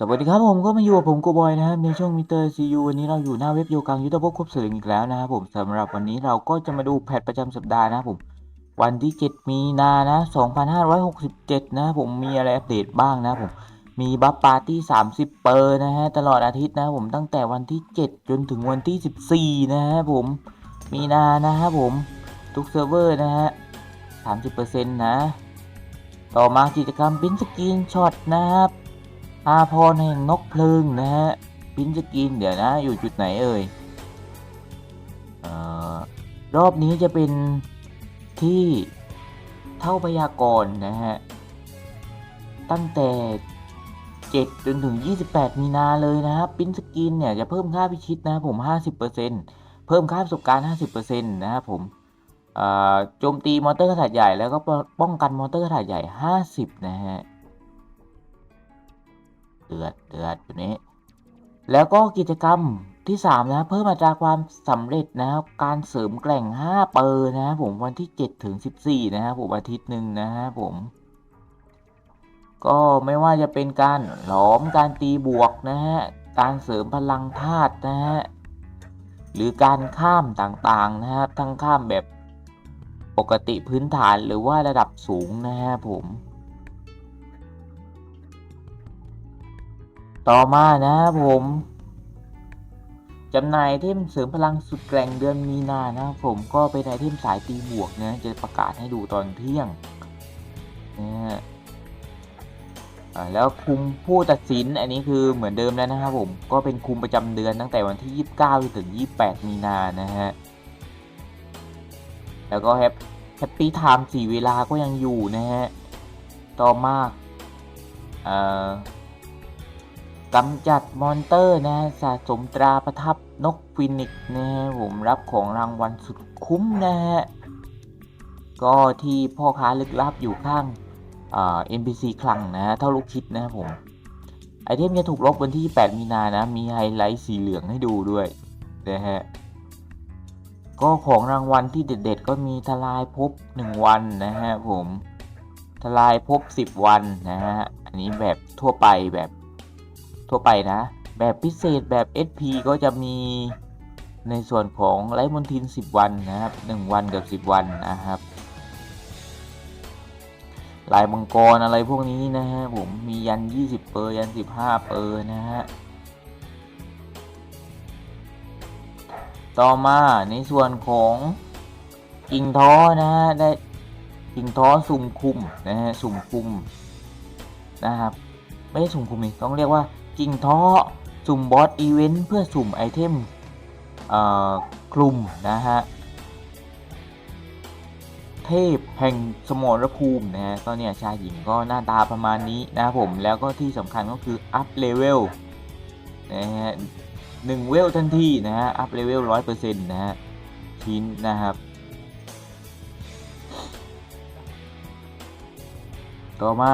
สวัสดีครับผมก็มาอยู่กับผมโกบอยนะครับในช่วงมิเตอร์ซียูวันนี้เราอยู่หน้าเว็บโยกังยุทธภพครบสลึงอีกแล้วนะครับผมสำหรับวันนี้เราก็จะมาดูแพทประจำสัปดาห์นะครับผม วันที่ 7 มีนานะ2567 นะครับผมมีอะไรอัปเดตบ้างนะผมมีบัฟปาร์ตี้ 30 เปอร์นะฮะตลอดอาทิตย์นะผมตั้งแต่วันที่ 7 จนถึงวันที่ 14 นะครับผมมีนานะครับผมทุกเซิร์ฟเวอร์นะฮะ 30%นะ ต่อมากิจกรรมพิมพ์สกรีนช็อตนะครับ อาพรแห่งนกเพลิงนะฮะพิมพ์สกรีนเดี๋ยวนะอยู่จุดไหนเอ่ยเออรอบนี้จะเป็นที่เท่าพยากรณ์นะฮะ ตั้งแต่ 7 จนถึง 28 มีนาเลยนะครับพิมพ์สกรีนเนี่ยจะเพิ่มค่าพิชิตนะครับผม 50%เพิ่มค่าประสบการณ์ 50%นะครับผมโจมตีมอเตอร์ขนาดใหญ่แล้วก็ป้องป้องกันมอเตอร์ขนาดใหญ่ 50 นะฮะ เดือดเดือดอยู่นี้ แล้วก็กิจกรรมที่ 3 นะเพิ่มอัตราความสำเร็จนะครับ การเสริมแกร่ง 5 เปอร์นะครับผมวันที่ 7 ถึง 14 นะครับผมอาทิตย์หนึ่งนะครับผม ก็ไม่ว่าจะเป็นการหลอมการตีบวกนะฮะการเสริมพลังธาตุนะฮะหรือการข้ามต่างๆนะครับ ทั้งข้ามแบบปกติพื้นฐานหรือว่าระดับสูงนะครับผม ต่อมานะครับผมจำหน่ายไอเทมเสริมพลังสุดแกร่งเดือนมีนานะครับผมก็เป็นไอเทมสายตีบวกนะจะประกาศให้ดูตอนเที่ยงนะฮะแล้วคุมผู้ตัดสินอันนี้คือเหมือนเดิมแล้วนะครับผมก็เป็นคุมประจำเดือนตั้งแต่วันที่ 29ถึง 28 มีนานะฮะแล้วก็แฮปแฮปปี้ไทม์สี่เวลาก็ยังอยู่นะฮะต่อมาเอ่อ กำจัดมอนเตอร์นะฮะสะสมตราประทับนกฟินิกซ์นะฮะผมรับของรางวัลสุดคุ้มนะฮะ ก็ที่พ่อค้าลึกลับอยู่ข้างเอ่อ NPC คลังนะฮะเท่าลูกคิดนะครับผม ไอเทมจะถูกลบวันที่ 8 มีนานะ มีไฮไลท์สีเหลืองให้ดูด้วยนะฮะ ก็ของรางวัลที่เด็ดๆ ก็มีทลายภพ1วันนะฮะผม ทลายภพ10 วันนะฮะ อันนี้แบบทั่วไปแบบ ทั่วไปนะ แบบพิเศษแบบ SP ก็จะมีในส่วนของไลท์มอนทิน 10 วันนะครับ 1 วันกับ 10 วันนะครับลายมังกรอะไรพวกนี้นะฮะผมมียัน 20 เปอร์ยัน 15 เปอร์นะฮะต่อมาในส่วนของกิ่งท้อนะฮะได้กิ่งท้อสุ่มคุมนะฮะสุ่มคุมนะครับไม่ใช่สุ่มคุมนี่ต้องเรียกว่า กิ่งท้อสุ่มบอสอีเวนต์เพื่อสุ่มไอเทมเอ่อกลุ่มนะฮะ เทพแห่งสมรภูมินะฮะก็เนี่ยชายหญิงก็หน้าตาประมาณนี้นะครับผมแล้วก็ที่สำคัญก็คืออัพเลเวลนะฮะหนึ่งเวลทันทีนะฮะอัพเลเวลร้อยเปอร์เซ็นต์นะฮะชิ้นนะครับ ต่อมา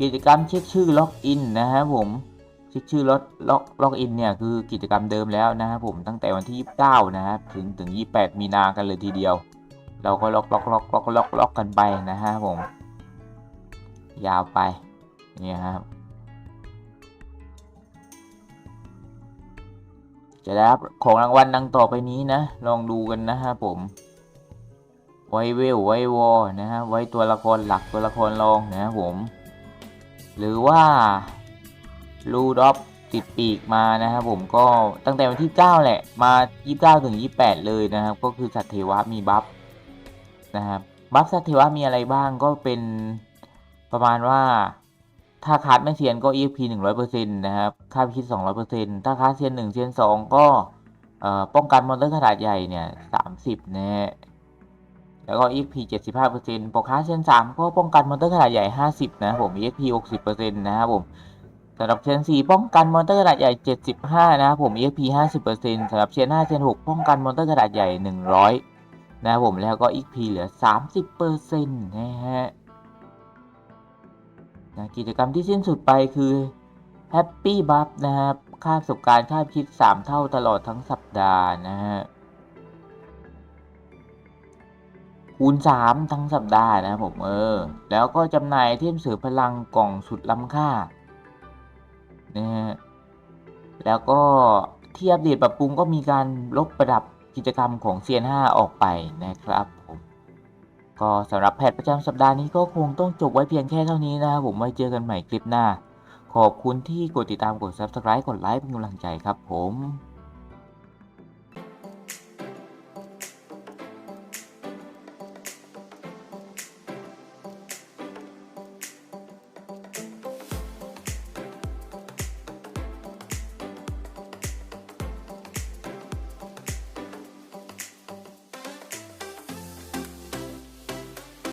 กิจกรรมเช็คชื่อล็อกอินนะฮะผม เช็คชื่อล็อกล็อกล็อกอินเนี่ยคือกิจกรรมเดิมแล้วนะครับผมตั้งแต่วันที่ 29 นะครับถึงถึง 28 มีนากันเลยทีเดียว เราก็ล็อกล็อกล็อกล็อกล็อกล็อกกันไปนะฮะผม ยาวไปนี่ครับจะได้รับของรางวัลดังต่อไปนี้นะ ลองดูกันนะฮะผมไวเวลไววอนะฮะไว้ตัวละครหลักตัวละครรองนะครับผม หรือว่า ลูดอฟติดปีกมานะครับผมก็ตั้งแต่วันที่ 9 แหละ มา 29 ถึง 28 เลยนะครับ ก็คือสัตว์เทวะมีบัฟนะครับบัฟสัตว์เทวะมีอะไรบ้างก็เป็นประมาณว่าถ้าคัดไม่เซียนก็ EXP 100%นะครับค่าพิชิต200%ถ้าคัดเซียน1เซียน2 ก็ป้องกันมอนเตอร์ขนาดใหญ่เนี่ย 30นะฮะแล้วก็ EXP 75%พอคัดเซียน3 ก็ป้องกันมอนเตอร์ขนาดใหญ่ 50 นะครับผม EXP 60%นะครับผม สำหรับเซียน4ป้องกันมอนเตอร์ขนาดใหญ่ 75 นะครับผม EXP 50%สำหรับเซียน5เซียน6ป้องกันมอนเตอร์ขนาดใหญ่ 100 นะครับผมแล้วก็ EXP เหลือ 30%นะฮะนะกิจกรรมที่สิ้นสุดไปคือ Happy Buff นะครับ ค่าประสบการณ์ค่าพิชิต3เท่าตลอดทั้งสัปดาห์นะฮะ คูณ 3 ทั้งสัปดาห์นะครับผมเออ แล้วก็จำหน่ายเทมเสริมพลังกล่องสุดล้ำค่า นะฮะแล้วก็ที่อัปเดตปรับปรุงก็มีการลบประดับกิจกรรมของ CN5 ออกไปนะครับผมก็สำหรับแพทประจำสัปดาห์นี้ก็คงต้องจบไว้เพียงแค่เท่านี้นะครับผมไว้เจอกันใหม่คลิปหน้า ขอบคุณที่กดติดตามกด Subscribe กดไลค์เป็นกำลังใจครับผม